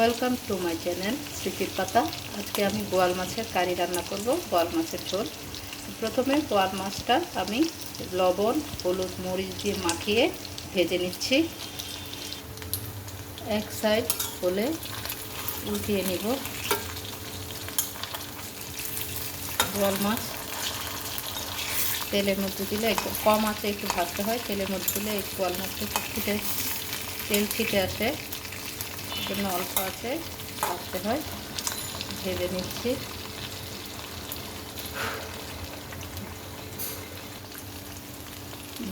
Welcome to my channel স্মৃতির পাতা আজকে আমি বোয়াল মাছের কারি রান্না করব, বোয়াল মাছের ঝোল। প্রথমে বোয়াল মাছটা আমি লবণ, হলুদ, মরিচ দিয়ে মাখিয়ে ভেজে নিচ্ছি। এক সাইড হলে উল্টিয়ে নিব। বোয়াল মাছ তেলের মধ্যে দিলে একটু কম আছে একটু ভাজতে হয়, তেলের মধ্যে দিলে বোয়াল মাছটা একটু ফুটে, তেল ছিটে আসে। জন্য অল্প আছে। ভাজতে হয়। ভেজে নিচ্ছি।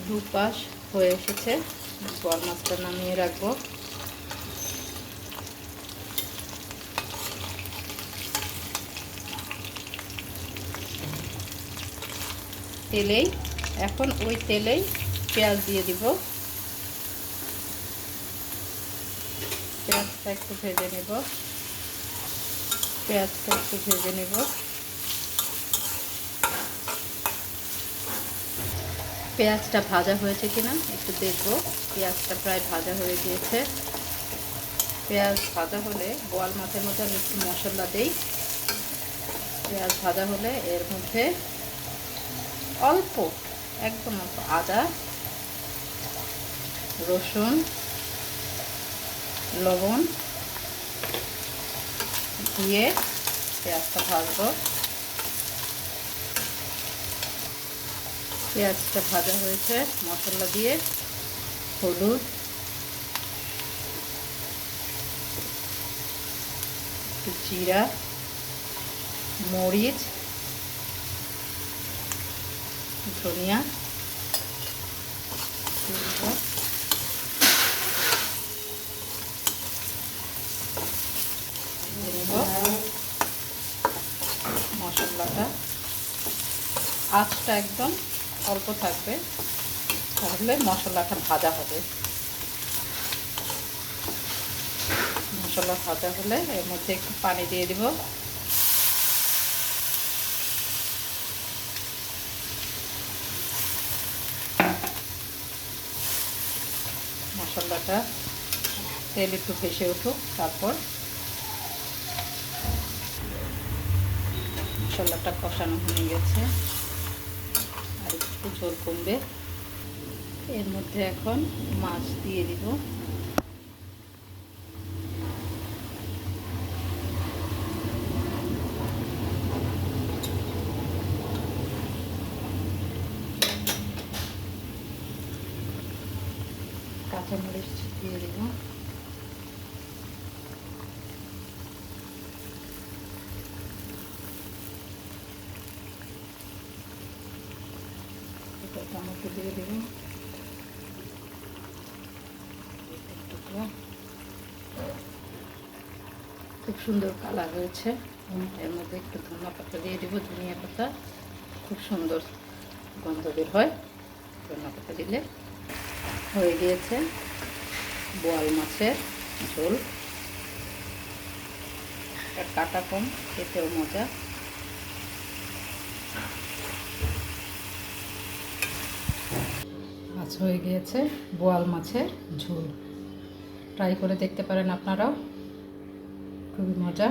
দু পাশ হয়ে এসেছে। বল মাছটা নামিয়ে রাখব। তেলেই, এখন ওই তেলেই পেঁয়াজ দিয়ে দিব। পেঁয়াজটা একটু ভেজে নেব। পেঁয়াজটা একটু ভেজে নেব। পেঁয়াজটা ভাজা হয়েছে কিনা একটু দেখব। পেঁয়াজটা প্রায় ভাজা হয়ে গিয়েছে। পেঁয়াজ ভাজা হলে বোয়াল মাছের মধ্যে আমি একটু মশলা দিই। পেঁয়াজ ভাজা হলে এর মধ্যে অল্প, একদম অল্প আদা, রসুন লবণ দিয়ে পেঁয়াজটা ভাজবো। পেঁয়াজটা ভাজা হয়েছে মশলা দিয়ে হলুদ। জিরা মরিচ ধনিয়া। মশলাটা। আঁচটা একদম অল্প থাকবে, তাহলে মশলাটা ভাজা হবে। মশলা ভাজা হলে এর মধ্যে একটু পানি দিয়ে দিব। মশলাটা তেল একটু ভেসে উঠুক, তারপর মশলাটা কষানো হয়ে গেছে। আর একটু জোর কমবে। এর মধ্যে এখন মাছ দিয়ে দিব। কাঁচামরিচ দিয়ে দিব। টমেটো দিয়ে দেব খুব সুন্দর কালার হয়েছে। এর মধ্যে একটু ধনিয়া পাতা দিয়ে দেবো। ধনিয়া পাতা খুব সুন্দর গন্ধ বের হয়। ধনিয়া পাতা দিলে হয়ে গিয়েছে বোয়াল মাছের ঝোল। কাটা কম, খেতেও মজা। হয়ে গিয়েছে বোয়াল মাছের ঝোল। ট্রাই করে দেখতে পারেন আপনারাও। খুবই মজা।